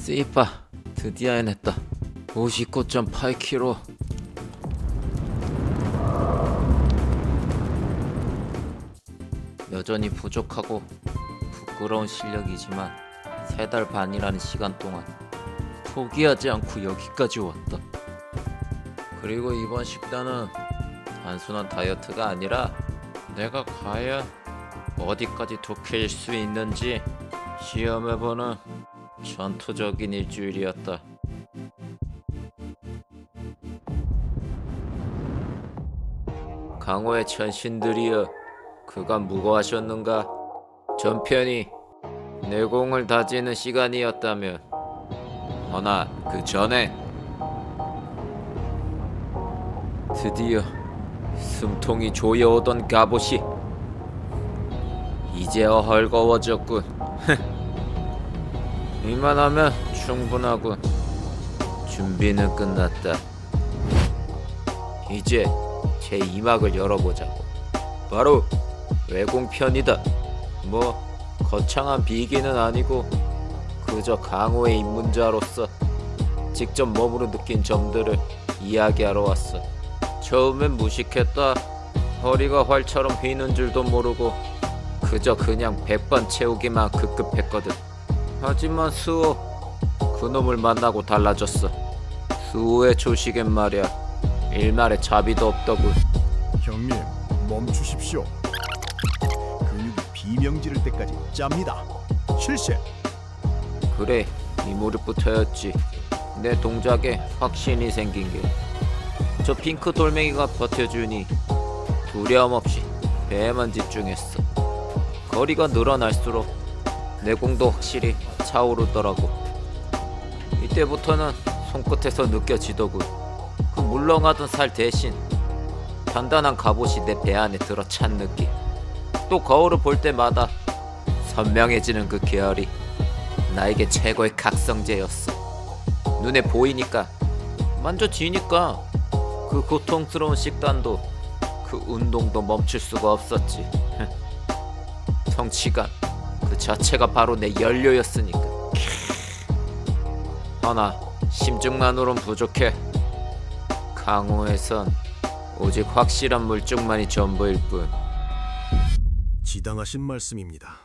씨바 드디어 해냈다. 59.8kg 여전히 부족하고 부끄러운 실력이지만 세 달 반이라는 시간 동안 포기하지 않고 여기까지 왔다. 그리고 이번 식단은 단순한 다이어트가 아니라 내가 과연 어디까지 독해질 수 있는지 시험해보는 전투적인 일주일이었다. 강호의 천신들이여 그간 무고하셨는가? 전편이 내공을 다지는 시간이었다면 허나 그 전에 드디어 숨통이 조여오던 갑옷이 이제야 헐거워졌군. 이만하면 충분하군. 준비는 끝났다. 이제 제 2막을 열어보자고. 바로 외공편이다. 뭐 거창한 비기는 아니고 그저 강호의 입문자로서 직접 몸으로 느낀 점들을 이야기하러 왔어. 처음엔 무식했다. 허리가 활처럼 휘는 줄도 모르고 그저 그냥 100번 채우기만 급급했거든. 하지만 수호 그놈을 만나고 달라졌어. 수호의 조식엔 말이야. 일말의 자비도 없더군. 형님 멈추십시오. 근육이 비명 지를 때까지 짭니다. 실세. 그래 이 무릎부터였지. 내 동작에 확신이 생긴 게. 저 핑크 돌멩이가 버텨주니 두려움 없이 배에만 집중했어. 거리가 늘어날수록 내공도 확실히 차오르더라고. 이때부터는 손끝에서 느껴지더군. 그 물렁하던 살 대신 단단한 갑옷이 내 배 안에 들어찬 느낌. 또 거울을 볼 때마다 선명해지는 그 계열이 나에게 최고의 각성제였어. 눈에 보이니까 만져지니까 그 고통스러운 식단도 그 운동도 멈출 수가 없었지. 성취감 그 자체가 바로 내 연료였으니까. 허나 심증만으론 부족해. 강호에선 오직 확실한 물증만이 전부일 뿐. 지당하신 말씀입니다.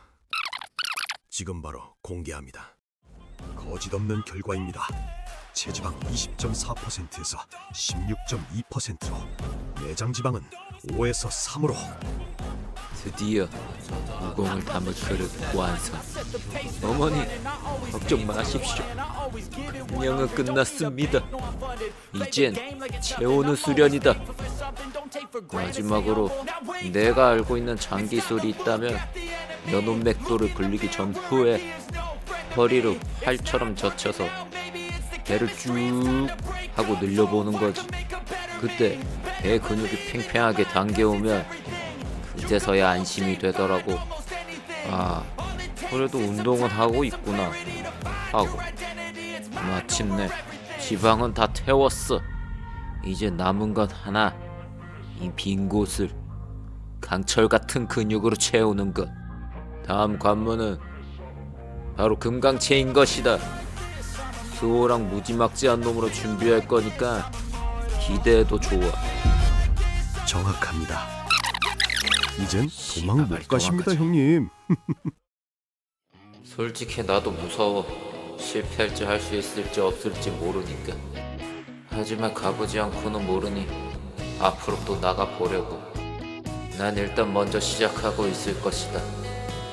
지금 바로 공개합니다. 거짓 없는 결과입니다. 체지방 20.4%에서 16.2%로 내장 지방은 5에서 3으로 드디어 무공을 담을 그릇 완성. 어머니 걱정 마십시오. 운영은 끝났습니다. 이젠 채우는 수련이다. 마지막으로 내가 알고 있는 장기술이 있다면 연운 맥도를 굴리기 전후에 허리로 팔처럼 젖혀서 배를 쭉 하고 늘려보는 거지. 그때 배 근육이 팽팽하게 당겨오면 그제서야 안심이 되더라고. 아, 그래도 운동은 하고 있구나. 하고. 마침내 지방은 다 태웠어. 이제 남은 건 하나. 이 빈 곳을 강철 같은 근육으로 채우는 것. 다음 관문은 바로 금강체인 것이다. 수호랑 무지막지한 놈으로 준비할 거니까 기대해도 좋아. 정확합니다. 이젠 도망 못 가십니다. 형님. 솔직히 나도 무서워. 실패할지 할 수 있을지 없을지 모르니까. 하지만 가보지 않고는 모르니 앞으로 또 나가 보려고. 난 일단 먼저 시작하고 있을 것이다.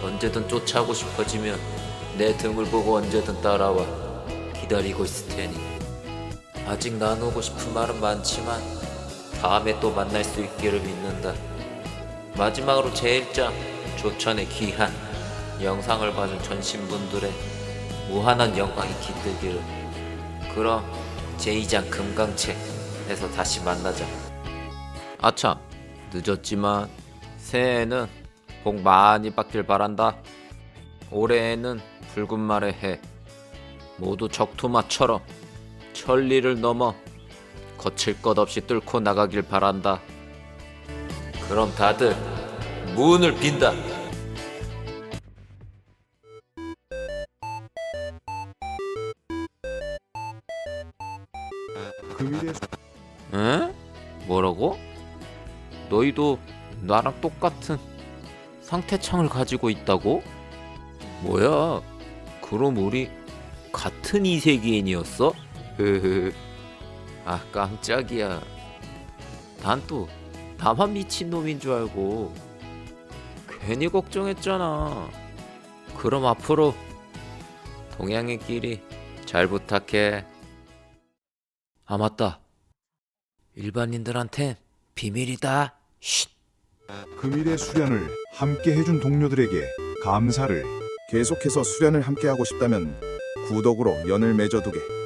언제든 쫓아오고 싶어지면 내 등을 보고 언제든 따라와. 기다리고 있을 테니. 아직 나누고 싶은 말은 많지만 다음에 또 만날 수 있기를 믿는다. 마지막으로 제1장 조천의 귀한 영상을 봐준 전신분들의 무한한 영광이 깃들기를. 그럼 제2장 금강책에서 다시 만나자. 아참 늦었지만 새해에는 복 많이 받길 바란다. 올해에는 붉은 말의 해 모두 적토마처럼 천리를 넘어 거칠 것 없이 뚫고 나가길 바란다 그럼 다들 문을 빈다. 응? 뭐라고? 너희도 나랑 똑같은 상태창을 가지고 있다고? 뭐야? 그럼 우리 같은 이세기인이었어? 아 깜짝이야. 난 또 나만 미친 놈인 줄 알고 괜히 걱정했잖아. 그럼 앞으로 동양의 길이 잘 부탁해. 아 맞다. 일반인들한텐 비밀이다. 쉿. 금일의 수련을 함께 해준 동료들에게 감사를 계속해서 수련을 함께 하고 싶다면 구독으로 연을 맺어두게.